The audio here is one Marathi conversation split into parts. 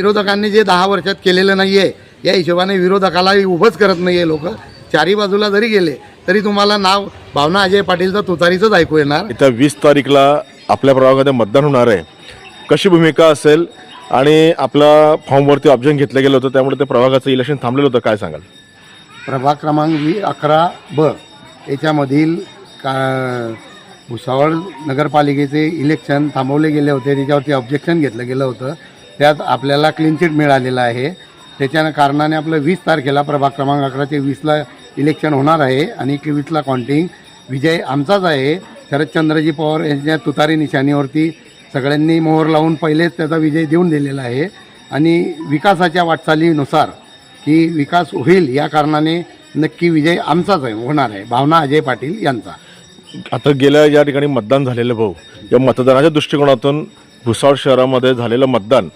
विरोधकांनी जे दहा वर्षात केलेलं नाही आहे या हिशोबाने विरोधकाला उभंच करत नाही आहे लोक. चारी बाजूला जरी गेले तरी तुम्हाला नाव भावना अजय पाटीलचं तुतारीचंच ऐकू येणार. येत्या वीस तारीखला आपल्या प्रभागामध्ये मतदान होणार आहे. कशी भूमिका असेल आणि आपल्या फॉर्मवरती ऑब्जेक्शन घेतलं गेलं होतं त्यामुळे ते प्रभागाचं इलेक्शन थांबलेलं होतं काय सांगाल? प्रभाग क्रमांक वी अकरा ब याच्यामधील का भुसावळ नगरपालिकेचे इलेक्शन थांबवले गेले होते त्याच्यावरती ऑब्जेक्शन घेतलं गेलं होतं. त्यात आपल्याला क्लीन चिट मिळालेलं आहे. त्याच्या कारणाने आपलं वीस तारखेला प्रभाग क्रमांक अकराचे वीसला इलेक्शन होणार आहे आणि वीसला काउंटिंग विजय आमचाच आहे. शरदचंद्रजी पवार यांच्या तुतारी निशाणीवरती सगळ्यांनी मोहर लावून पहिलेच त्याचा विजय देऊन दिलेला आहे. आणि विकासाच्या वाटचालीनुसार की विकास होईल या कारणाने नक्की विजय आमचाच आहे होणार आहे. भावना अजय पाटील यांचा. आता गेल्या या ठिकाणी मतदान झालेलं भाऊ या मतदानाच्या दृष्टिकोनातून भुसावळ शहरामध्ये झालेलं मतदान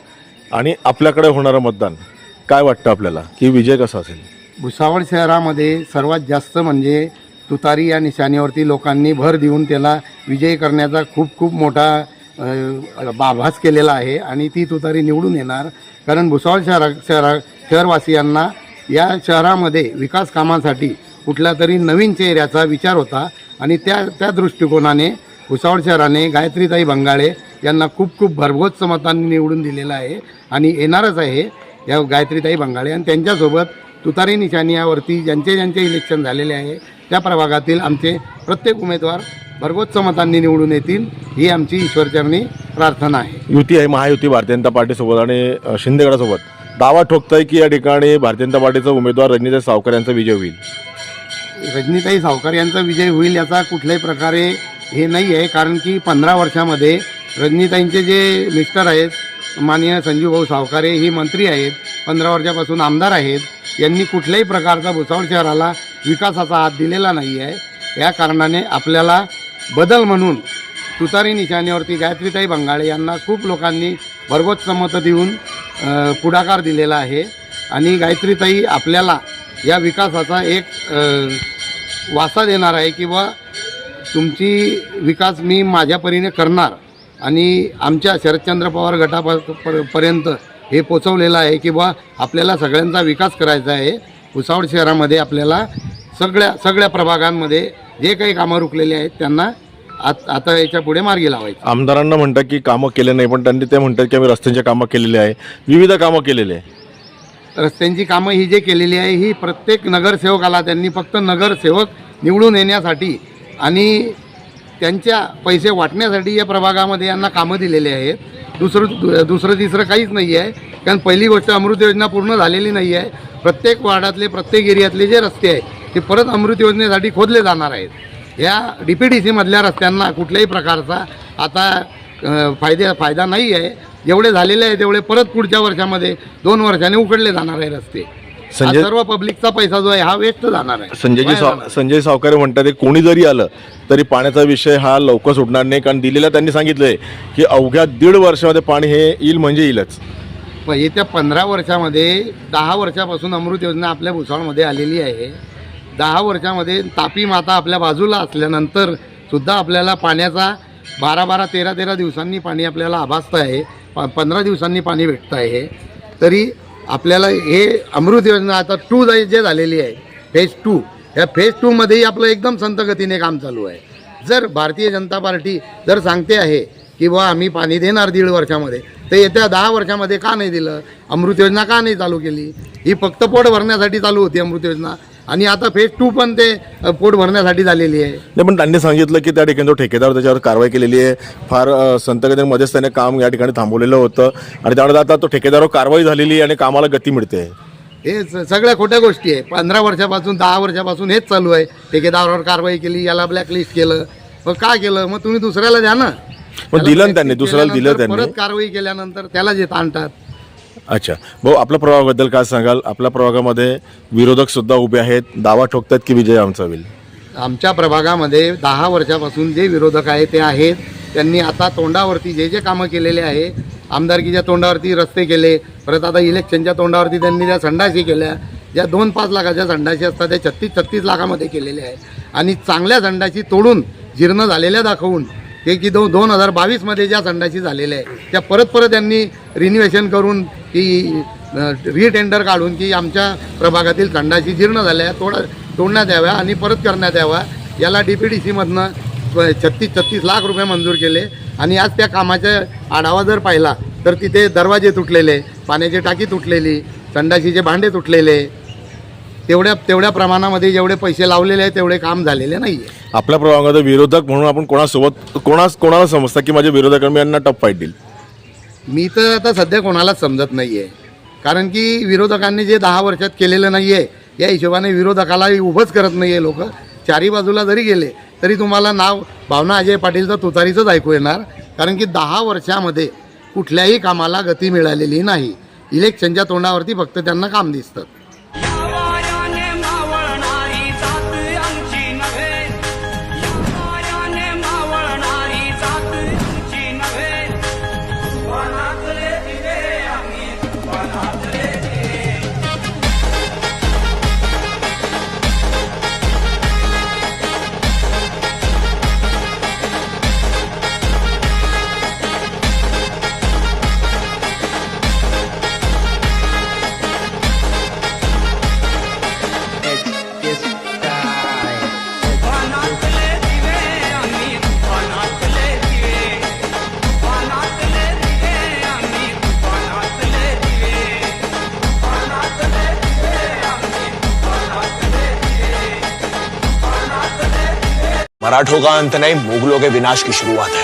आणि आपल्याकडे होणारं मतदान काय वाटतं आपल्याला? की विजय कसा असेल? भुसावळ शहरामध्ये सर्वात जास्त म्हणजे तुतारी या निशाणीवरती लोकांनी भर देऊन त्याला विजयी करण्याचा खूप खूप मोठा आभास केलेला आहे आणि ती तुतारी निवडून येणार. कारण भुसावळ शहरा शहरा शहरवासियांना या शहरामध्ये विकास कामासाठी कुठल्या तरी नवीन चेहऱ्याचा विचार होता आणि त्या त्या दृष्टिकोनाने भुसावळ शहराने गायत्रीताई बंगाळे यांना खूप खूप भरघोस मतांनी निवडून दिलेलं आहे. आणि येणारच आहे या गायत्रीताई बंगाळे. आणि त्यांच्यासोबत तुतारी निशाणी यावरती ज्यांचे ज्यांचे इलेक्शन झालेले आहे त्या प्रभागातील आमचे प्रत्येक उमेदवार भरघोस मतांनी निवडून येतील ही आमची ईश्वरचरणी प्रार्थना आहे. युती आहे महायुती भारतीय जनता पार्टीसोबत आणि अ, शिंदे गटासोबत दावा ठोकताय की या ठिकाणी भारतीय जनता पार्टीचा उमेदवार रजनीताई सावकर यांचा विजय होईल? रजनीताई सावकार यांचा विजय होईल याचा कुठल्याही प्रकारे हे नाही आहे कारण की पंधरा वर्षामध्ये रजनीताईंचे जे मिस्टर आहेत माननीय संजीवभाऊ सावकारे ही मंत्री आहेत पंधरा वर्षापासून आमदार आहेत यांनी कुठल्याही प्रकारचा भुसावळ शहराला विकासाचा हात दिलेला नाही आहे. या कारणाने आपल्याला बदल म्हणून तुतारी निशाणीवरती गायत्रीताई बंगाळे यांना खूप लोकांनी भरघोस मतं देऊन पुढाकार दिलेला आहे. आणि गायत्रीताई आपल्याला या विकासाचा एक वासा देणार आहे किंवा तुमची विकास मी माझ्या परीने करणार आणि आमच्या शरदचंद्र पवार गटापर्यंत हे पोचवलेलं आहे की बा आपल्याला सगळ्यांचा विकास करायचा आहे. भुसावळ शहरामध्ये आपल्याला सगळ्या सगळ्या प्रभागांमध्ये जे काही कामं रुकलेली आहेत त्यांना आत आता याच्यापुढे मार्गी लावायचं. आमदारांना म्हणतात की कामं केले नाही पण त्यांनी ते म्हणतात की आम्ही रस्त्यांची कामं केलेली आहे. विविध कामं केलेली आहे. रस्त्यांची कामं ही जे केलेली आहे ही प्रत्येक नगरसेवकाला त्यांनी फक्त नगरसेवक निवडून येण्यासाठी आणि त्यांच्या पैसे वाटण्यासाठी या प्रभागामध्ये यांना कामं दिलेली आहेत. दुसरं दु- दुसरं तिसरं काहीच नाही आहे कारण पहिली गोष्ट अमृत योजना पूर्ण झालेली नाही आहे प्रत्येक वार्डातले प्रत्येक एरियातले जे रस्ते आहेत ते परत अमृत योजनेसाठी खोदले जाणार आहेत. या डी पी डी सीमधल्या रस्त्यांना कुठल्याही प्रकारचा आता फायदे फायदा नाही आहे जेवढे झालेले आहे तेवढे परत पुढच्या वर्षामध्ये दोन वर्षाने उकडले जाणार आहे रस्ते. हा संजय सर्व पब्लिकचा पैसा जो आहे हा वेस्ट जाणार आहे. संजयजी वाया साव जाणार. संजय सावकारे म्हणतात की कोणी जरी आलं तरी पाण्याचा विषय हा लवकर सुटणार नाही. कारण दिलेला त्यांनी सांगितलंय की अवघ्या दीड वर्षामध्ये पाणी हे येईल म्हणजे येईलच. येत्या पंधरा वर्षामध्ये दहा वर्षापासून अमृत योजना आपल्या भुसावळमध्ये आलेली आहे. दहा वर्षामध्ये तापी माता आपल्या बाजूला असल्यानंतर सुद्धा आपल्याला पाण्याचा बारा बारा तेरा तेरा दिवसांनी पाणी आपल्याला आभासतं आहे. प पंधरा दिवसांनी पाणी भेटतं आहे. तरी आपल्याला हे अमृत योजना आता टू जे झालेली आहे फेज टू या फेज टूमध्येही आपलं एकदम संतगतीने काम चालू आहे. जर भारतीय जनता पार्टी जर सांगते आहे की बुवा आम्ही पाणी देणार दीड वर्षामध्ये तर येत्या दहा वर्षामध्ये का नाही दिलं? अमृत योजना का नाही चालू केली? ही फक्त पोट भरण्यासाठी चालू होती अमृत योजना. आणि आता फेज टू पण ते अ, पोट भरण्यासाठी झालेली आहे. नाही पण त्यांनी सांगितलं की त्या ठिकाणी जो ठेकेदार त्याच्यावर कारवाई केलेली आहे. फार अ, संतगतीमध्येच त्याने काम या ठिकाणी थांबवलेलं होतं. आणि त्यामुळे आता तो ठेकेदारावर कारवाई झालेली आहे आणि कामाला गती मिळते. हे स- सगळ्या खोट्या गोष्टी आहे. पंधरा वर्षापासून दहा वर्षापासून हेच चालू आहे. ठेकेदारावर कारवाई केली याला ब्लॅकलिस्ट केलं. मग का केलं? मग तुम्ही दुसऱ्याला द्या ना. पण दिलं ना त्यांनी, दुसऱ्याला दिलं केल्यानंतर त्यांनी. परत कारवाई केल्यानंतर त्याला जे ताणतात. अच्छा. भाऊ आपल्या प्रभागाबद्दल काय सांगाल? आपल्या प्रभागामध्ये विरोधक सुद्धा उभे आहेत. दावा ठोकतात की विजय आमचा होईल? आमच्या प्रभागामध्ये दहा वर्षापासून जे विरोधक आहे ते आहेत. त्यांनी आता तोंडावरती जे जे कामं केलेले आहे आमदारकीच्या तोंडावरती रस्ते केले परत आता इलेक्शनच्या तोंडावरती त्यांनी ज्या संडाशी केल्या ज्या दोन पाच लाखाच्या संडाशी असतात त्या छत्तीस छत्तीस लाखामध्ये केलेल्या आहेत. आणि चांगल्या संडाशी तोडून जीर्ण झालेल्या दाखवून हे की दोन दोन हजार बावीसमध्ये ज्या संडाशी झालेल्या आहे त्या परत परत त्यांनी रिन्युएशन करून की रिटेंडर काढून की आमच्या प्रभागातील संडाशी जीर्ण झाल्या तोडा तोडण्यात याव्या आणि परत करण्यात याव्या. याला डी पी डी सीमधनं छत्तीस छत्तीस लाख रुपये मंजूर केले. आणि आज त्या कामाचा आढावा जर पाहिला तर तिथे दरवाजे तुटलेले पाण्याची टाकी तुटलेली संडाशीचे भांडे तुटलेले तेवढ्या तेवढ्या प्रमाणामध्ये जेवढे पैसे लावलेले आहेत तेवढे काम झालेले नाही आहे आपल्या प्रभागामध्ये विरोधक म्हणून आपण कोणासोबत कोणा कोणाला समजता की माझ्या विरोधकांनी यांना टप फाईट देईल? मी तर आता सध्या कोणालाच समजत नाही आहे कारण की विरोधकांनी जे दहा वर्षात केलेलं नाही आहे या हिशोबाने विरोधकाला उभंच करत नाही आहे लोक. चारी बाजूला जरी गेले तरी तुम्हाला नाव भावना अजय पाटीलचं तुतारीचंच ऐकू येणार. कारण की दहा वर्षामध्ये कुठल्याही कामाला गती मिळालेली नाही. इलेक्शनच्या तोंडावरती फक्त त्यांना काम दिसतं. मराठों का अंत नहीं मुगलों के विनाश की शुरुआत है।